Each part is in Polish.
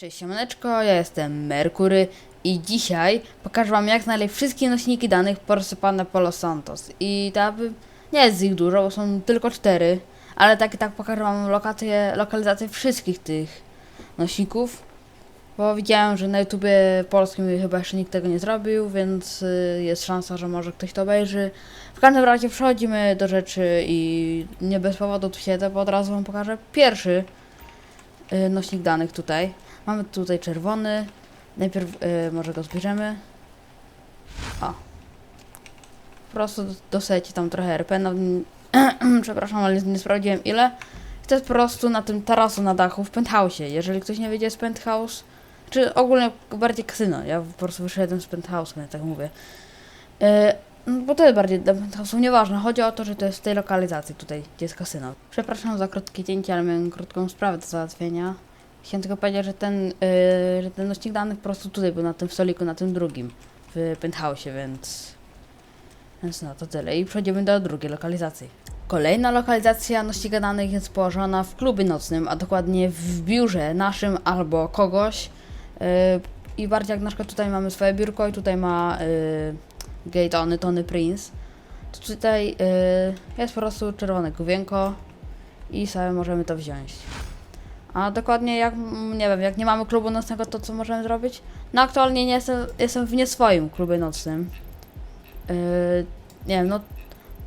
Cześć siemaneczko, ja jestem Merkury i dzisiaj pokażę wam jak znaleźć wszystkie nośniki danych porozsypane po Los Santos. I ta by... nie jest ich dużo, bo są tylko cztery, ale tak i tak pokażę wam lokację, lokalizację wszystkich tych nośników. Bo widziałem, że na YouTubie polskim chyba jeszcze nikt tego nie zrobił, więc y, jest szansa, że może ktoś to obejrzy. W każdym razie przechodzimy do rzeczy i nie bez powodu tu siedzę, bo od razu wam pokażę pierwszy y, nośnik danych tutaj. Mamy tutaj czerwony. Najpierw y, może go zbierzemy. O. Po prostu dosejcie tam trochę RP. No, przepraszam, ale nie sprawdziłem ile. I to jest po prostu na tym tarasu na dachu w penthouse'ie. Jeżeli ktoś nie wiedzie z penthouse, czy ogólnie bardziej kasyno. Ja po prostu wyszedłem z penthouse'u, więc tak mówię. Y, no, bo to jest bardziej dla penthouse'u, nieważne. Chodzi o to, że to jest w tej lokalizacji tutaj, gdzie jest kasyno. Przepraszam za krótkie cięcie, ale miałem krótką sprawę do załatwienia. Chciałem tylko powiedzieć, że ten, yy, że ten nośnik danych po prostu tutaj był na tym stoliku, na tym drugim, w penthouse'ie, więc... Więc no, to tyle. I przejdziemy do drugiej lokalizacji. Kolejna lokalizacja nośnika danych jest położona w klubie nocnym, a dokładnie w biurze naszym albo kogoś. Yy, I bardziej jak na przykład tutaj mamy swoje biurko i tutaj ma yy, gate Tony, Tony Prince. To tutaj yy, jest po prostu czerwone główienko i sobie możemy to wziąć. A dokładnie jak, nie wiem, jak nie mamy klubu nocnego, to co możemy zrobić? No aktualnie nie jestem, jestem w nie swoim klubie nocnym. Yy, nie wiem, no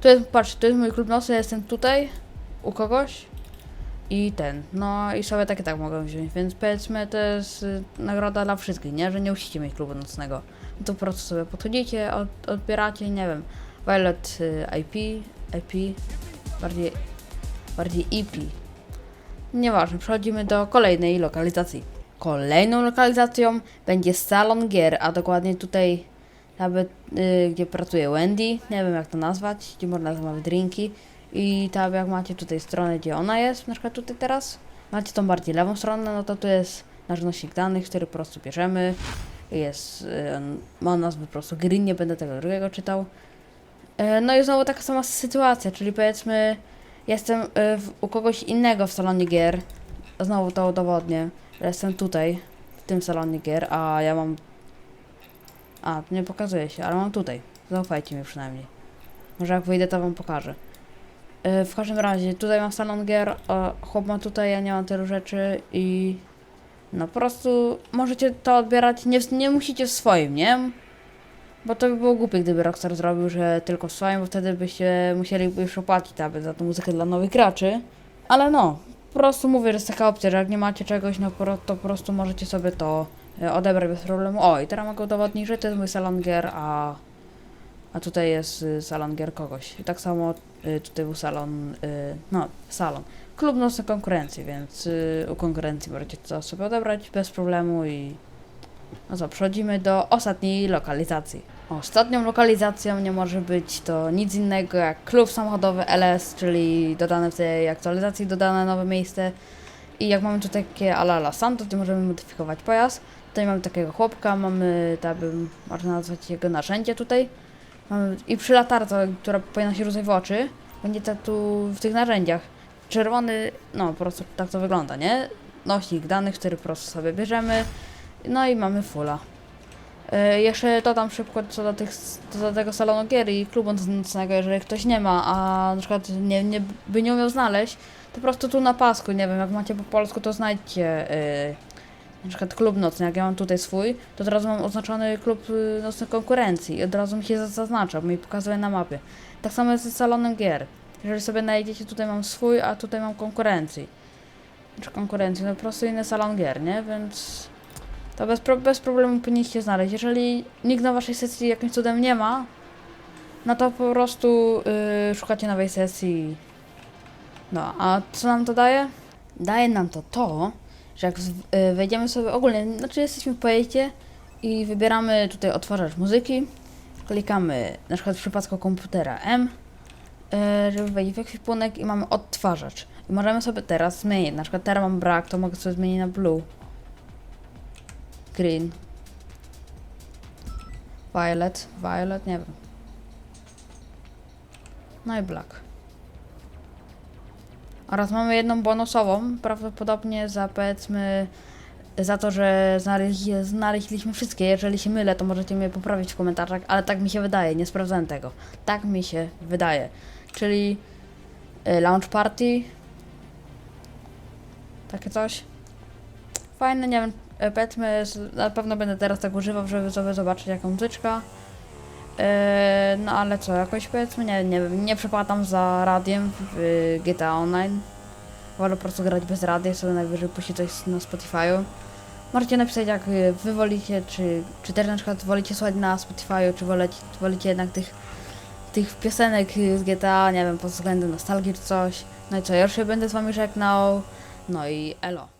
tu jest, patrz, to jest mój klub nocny, jestem tutaj u kogoś i ten, no i sobie takie tak mogę wziąć, więc powiedzmy to jest y, nagroda dla wszystkich, nie, że nie musicie mieć klubu nocnego. No to po prostu sobie podchodzicie, od, odbieracie, nie wiem, Violet y, IP, IP, bardziej, bardziej EP, Nieważne, przechodzimy do kolejnej lokalizacji. Kolejną lokalizacją będzie salon gier, a dokładnie tutaj, nawet y, gdzie pracuje Wendy, nie wiem jak to nazwać, gdzie można zamawiać drinki. I tam jak macie tutaj stronę, gdzie ona jest, na przykład tutaj teraz, macie tą bardziej lewą stronę, no to tu jest nasz nośnik danych, który po prostu bierzemy. Jest, y, on ma nazwę po prostu Green, nie będę tego drugiego czytał. E, No i znowu taka sama sytuacja, czyli powiedzmy, Jestem y, w, u kogoś innego w salonie gier. Znowu to udowodnię. Jestem tutaj, w tym salonie gier, a ja mam. A, nie pokazuje się, ale mam tutaj. Zaufajcie mi przynajmniej. Może jak wyjdę, to wam pokażę. Y, w każdym razie, tutaj mam salon gier, a chłop ma tutaj, ja nie mam tylu rzeczy i. No po prostu możecie to odbierać, nie, nie musicie w swoim, nie? Bo to by było głupie, gdyby Rockstar zrobił, że tylko w swoim, bo wtedy byście musieli już opłacić aby za tą muzykę dla nowych graczy. Ale no, po prostu mówię, że jest taka opcja, że jak nie macie czegoś, no to po prostu możecie sobie to e, odebrać bez problemu. O, i teraz mogę udowodnić, że to jest mój salon gier, a, a tutaj jest y, salon gier kogoś. I tak samo y, tutaj był salon, y, no, salon. Klub nocnej konkurencji, więc u konkurencji możecie to sobie odebrać bez problemu i no co, przechodzimy do ostatniej lokalizacji. Ostatnią lokalizacją nie może być to nic innego jak klub samochodowy LS, czyli dodane w tej aktualizacji, dodane nowe miejsce. I jak mamy tu takie ala La Santo, to możemy modyfikować pojazd. Tutaj mamy takiego chłopka, mamy, tak bym, można nazwać jego narzędzie tutaj. Mamy, I przy latarce, która powinna się rzucać w oczy, będzie tak tu w tych narzędziach. Czerwony, no po prostu tak to wygląda, nie? Nośnik danych, który po prostu sobie bierzemy. No i mamy fulla. E, jeszcze dodam szybko co do, tych, co do tego salonu gier i klubu nocnego, jeżeli ktoś nie ma, a na przykład nie, nie, by nie umiał znaleźć, to po prostu tu na pasku, nie wiem, jak macie po polsku, to znajdźcie e, na przykład klub nocny, jak ja mam tutaj swój, to od razu mam oznaczony klub y, nocnej konkurencji i od razu mi się za- zaznacza, mi pokazuje na mapie. Tak samo jest z salonem gier. Jeżeli sobie znajdziecie, tutaj mam swój, a tutaj mam konkurencji. Czy konkurencję, no po prostu inny salon gier, nie? Więc to bez, pro, bez problemu powinniście znaleźć. Jeżeli nikt na waszej sesji jakimś cudem nie ma, no to po prostu yy, szukacie nowej sesji. No, a co nam to daje? Daje nam to to, że jak yy, wejdziemy sobie ogólnie, znaczy jesteśmy w pojeździe i wybieramy tutaj odtwarzacz muzyki, klikamy na przykład w przypadku komputera M, yy, żeby wejść w ekwipunek i mamy odtwarzacz. I możemy sobie teraz zmienić, na przykład teraz mam brak, to mogę sobie zmienić na blue. Green. Violet. Violet, nie wiem. No i black. Oraz mamy jedną bonusową, prawdopodobnie za powiedzmy za to, że znaleźli, znaleźliśmy wszystkie. Jeżeli się mylę, to możecie mnie poprawić w komentarzach, ale tak mi się wydaje, nie sprawdzałem tego. Tak mi się wydaje. Czyli y, Launch Party. Takie coś. Fajne, nie wiem, e, z- na pewno będę teraz tak używał, żeby sobie zobaczyć jaką muzyczka. E, no ale co, jakoś powiedzmy, nie, nie nie przepadam za radiem w GTA Online. Wolę po prostu grać bez radia, sobie najwyżej puścić coś na Spotify'u. Możecie napisać jak wy wolicie, czy, czy też na przykład wolicie słuchać na Spotify'u, czy wolicie, wolicie jednak tych, tych piosenek z GTA, nie wiem, pod względem nostalgii czy coś. No i co, ja już się będę z wami żegnał. No i elo.